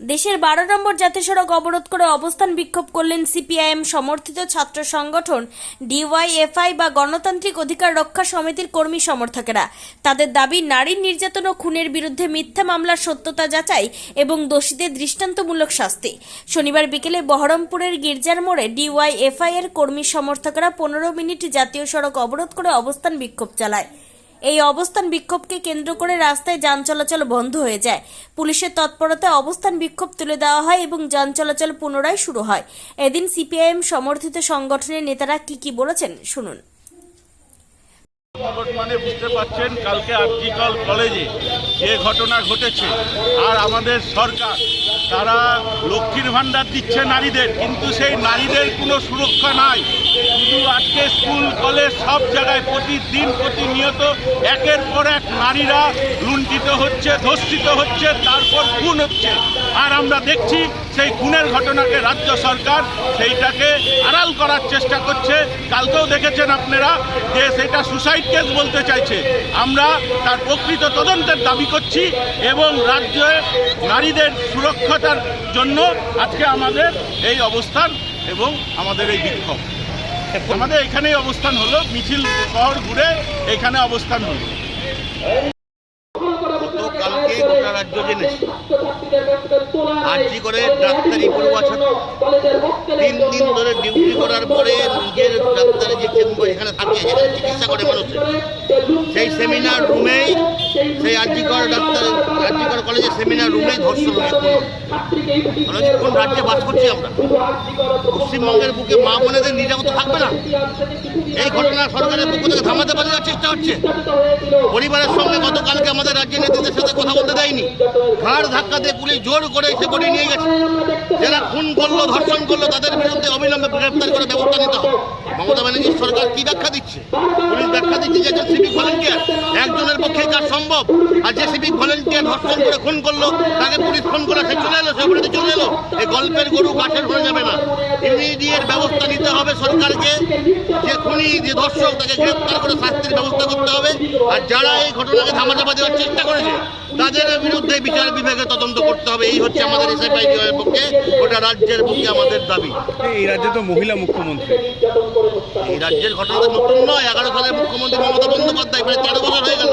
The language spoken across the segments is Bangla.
দেশের বারো নম্বর জাতীয় সড়ক অবরোধ করে অবস্থান বিক্ষোভ করলেন সিপিআইএম সমর্থিত ছাত্র সংগঠন ডিওয়াইএফআই বা গণতান্ত্রিক অধিকার রক্ষা সমিতির কর্মী সমর্থকেরা। তাদের দাবি নারীর নির্যাতন ও খুনের বিরুদ্ধে মিথ্যা মামলার সত্যতা যাচাই এবং দোষীদের দৃষ্টান্তমূলক শাস্তি। শনিবার বিকেলে বহরমপুরের গির্জার মোড়ে ডিওয়াইএফআই এর কর্মী সমর্থকরা পনেরো মিনিট জাতীয় সড়ক অবরোধ করে অবস্থান বিক্ষোভ চালায়। এই অবস্থান বিক্ষোভকে কেন্দ্র করে রাস্তায় যান চলাচল বন্ধ হয়ে যায়। পুলিশের তৎপরতায় অবস্থান বিক্ষোভ তুলে দেওয়া হয় এবং যান চলাচল পুনরায় শুরু হয়। এদিন সিপিআইএম সমর্থিত সংগঠনের নেতারা কি কি বলেছেন শুনুন। বর্তমানে বুঝতে পারছেন কালকে আর্টিকল কলেজে যে ঘটনা ঘটেছে। আর আমাদের সরকার, তারা লক্ষ্মীর ভাণ্ডার দিচ্ছে নারীদের, কিন্তু সেই নারীদের কোনো সুরক্ষা নাই। শুধু আজকে স্কুল, কলেজ সব জায়গায় প্রতিদিন প্রতিনিয়ত একের পর এক নারীরা লুণ্ঠিত হচ্ছে, ধর্ষিত হচ্ছে, তারপর খুন হচ্ছে। আর আমরা দেখছি সেই খুনের ঘটনাকে রাজ্য সরকার সেইটাকে আড়াল করার চেষ্টা করছে। কালকেও দেখেছেন আপনারা যে সেটা সুসাইড কেস বলতে চাইছে। আমরা তার প্রকৃত তদন্তের দাবি করছি এবং রাজ্যে নারীদের সুরক্ষতার জন্য আজকে আমাদের এই অবস্থান এবং আমাদের এই বিক্ষোভ। আমাদের এখানেই অবস্থান হলো, মিছিল শহর ঘুরে এখানে অবস্থান হলো। রাজ্য জেনেছে। আর্জি করে ডাক্তারি পড়ুয়া ছাত্র তিন দিন ধরে ডিউটি করার পরে নিজের ডাক্তারি যে চেম্বার এখানে থাকে যেখানে চিকিৎসা করে মানুষের। সেই সেমিনার রুমেই সেই আর্জিকর ডাক্তার আর্জিকর কলেজের সেমিনার রুমেই ধর্ষণ কোন রাজ্যে বাস করছি আমরা? পশ্চিমবঙ্গের বুকে মা বোনেদের নিরাপত্তা থাকবে না? এই ঘটনা সরকারের পক্ষ থেকে থামাতে পারে চেষ্টা হচ্ছে। পরিবারের সঙ্গে গতকালকে আমাদের রাজ্যের নেতৃত্বের সাথে কথা বলতে দেয়নি। ঘাড় ধাক্কা দিয়ে পুলিশ জোর করে এসে করে নিয়ে গেছে। যারা খুন করল, ধর্ষণ করল, তাদের বিরুদ্ধে অবিলম্বে গ্রেফতার করে ব্যবস্থা নিতে হবে। মমতা ব্যানার্জির সরকার কি ব্যাখ্যা দিচ্ছে? পুলিশ ব্যাখ্যা দিচ্ছে যে একজন সিভিক ভলেন্টিয়ার, একজনের পক্ষে কাজ সম্ভব। আর যে সিভিক ভলেন্টিয়ার ধর্ষণ করে খুন করল, তাকে এই গল্পের গরু গাছের হয়ে যাবে না। ইমিডিয়েট ব্যবস্থা নিতে হবে সরকারকে। যে খুনি যে ধর্ষক তাকে গ্রেফতার করে শাস্তির ব্যবস্থা করতে হবে। আর যারা এই ঘটনাকে ধামাচাপা দেওয়ার চেষ্টা করেছে তাদের বিরুদ্ধে বিচার বিভাগে তদন্ত করতে হবে। এই হচ্ছে আমাদের এসএফআই পক্ষে গোটা রাজ্যের পক্ষে আমাদের দাবি। এই রাজ্যে তো মহিলা মুখ্যমন্ত্রী। এই রাজ্যের ঘটনা তো নতুন নয়। এগারো সালের মুখ্যমন্ত্রী মমতা বন্দ্যোপাধ্যায় প্রায় তেরো বছর হয়ে গেল।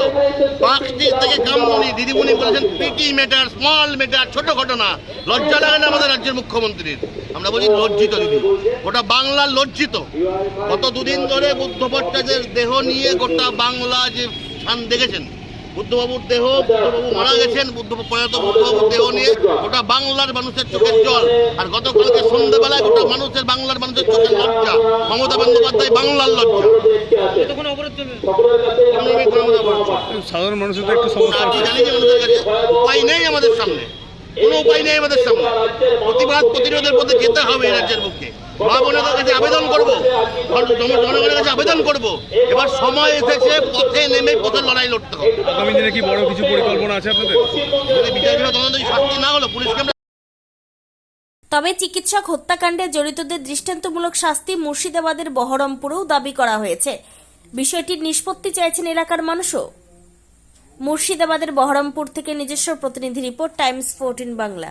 পাঁচটি থেকে কামমণি দিদিমণি বলেছেন পিটি মেটার স্মল মেটার ছোট ঘটনা। লজ্জা লাগে না আমাদের রাজ্যের মুখ্যমন্ত্রীর। আমরা বলি লজ্জিত দিদি। গোটা বাংলার লজ্জিত। গত দুদিন ধরে বুদ্ধ ভট্টাচার্যের দেহ নিয়ে গোটা বাংলা যে স্থান দেখেছেন বুদ্ধবাবুর দেহ বুদ্ধবাবু মারা গেছেন বুদ্ধ প্রয়াত বুদ্ধবাবুর দেহ নিয়ে গোটা বাংলার মানুষের চোখের জল। আর গতকালকে সন্ধ্যাবেলায় গোটা মানুষের বাংলার মানুষের চোখের লজ্জা। মমতা বন্দ্যোপাধ্যায় বাংলার লজ্জা। সাধারণ মানুষের তো একটু সমস্যা জানি যে মানুষের কাছে উপায় নেই আমাদের সামনে। কোনো উপায় নেই আমাদের সামনে। প্রতিবাদ প্রতিরোধের পথে যেতে হবে এই রাজ্যের পক্ষে মা বোনেদের কাছে আবেদন করব জন- জন- জনগণের কাছে আবেদন করব। এবার সময় এসেছে পথে নেমে পথে লড়াই লড়তে হবে। আগামী দিনে কি বড় কিছু পরিকল্পনা আছে আপনাদের? যদি বিচার বিভাগ তদন্ত শাস্তি না হলো পুলিশকে তবে চিকিৎসক হত্যাকাণ্ডে জড়িতদের দৃষ্টান্তমূলক শাস্তি মুর্শিদাবাদের বহরমপুরেও দাবি করা হয়েছে। বিষয়টির নিষ্পত্তি চাইছেন এলাকার মানুষও। মুর্শিদাবাদের বহরমপুর থেকে নিজস্ব প্রতিনিধি রিপোর্ট টাইমস ফোরটিন বাংলা।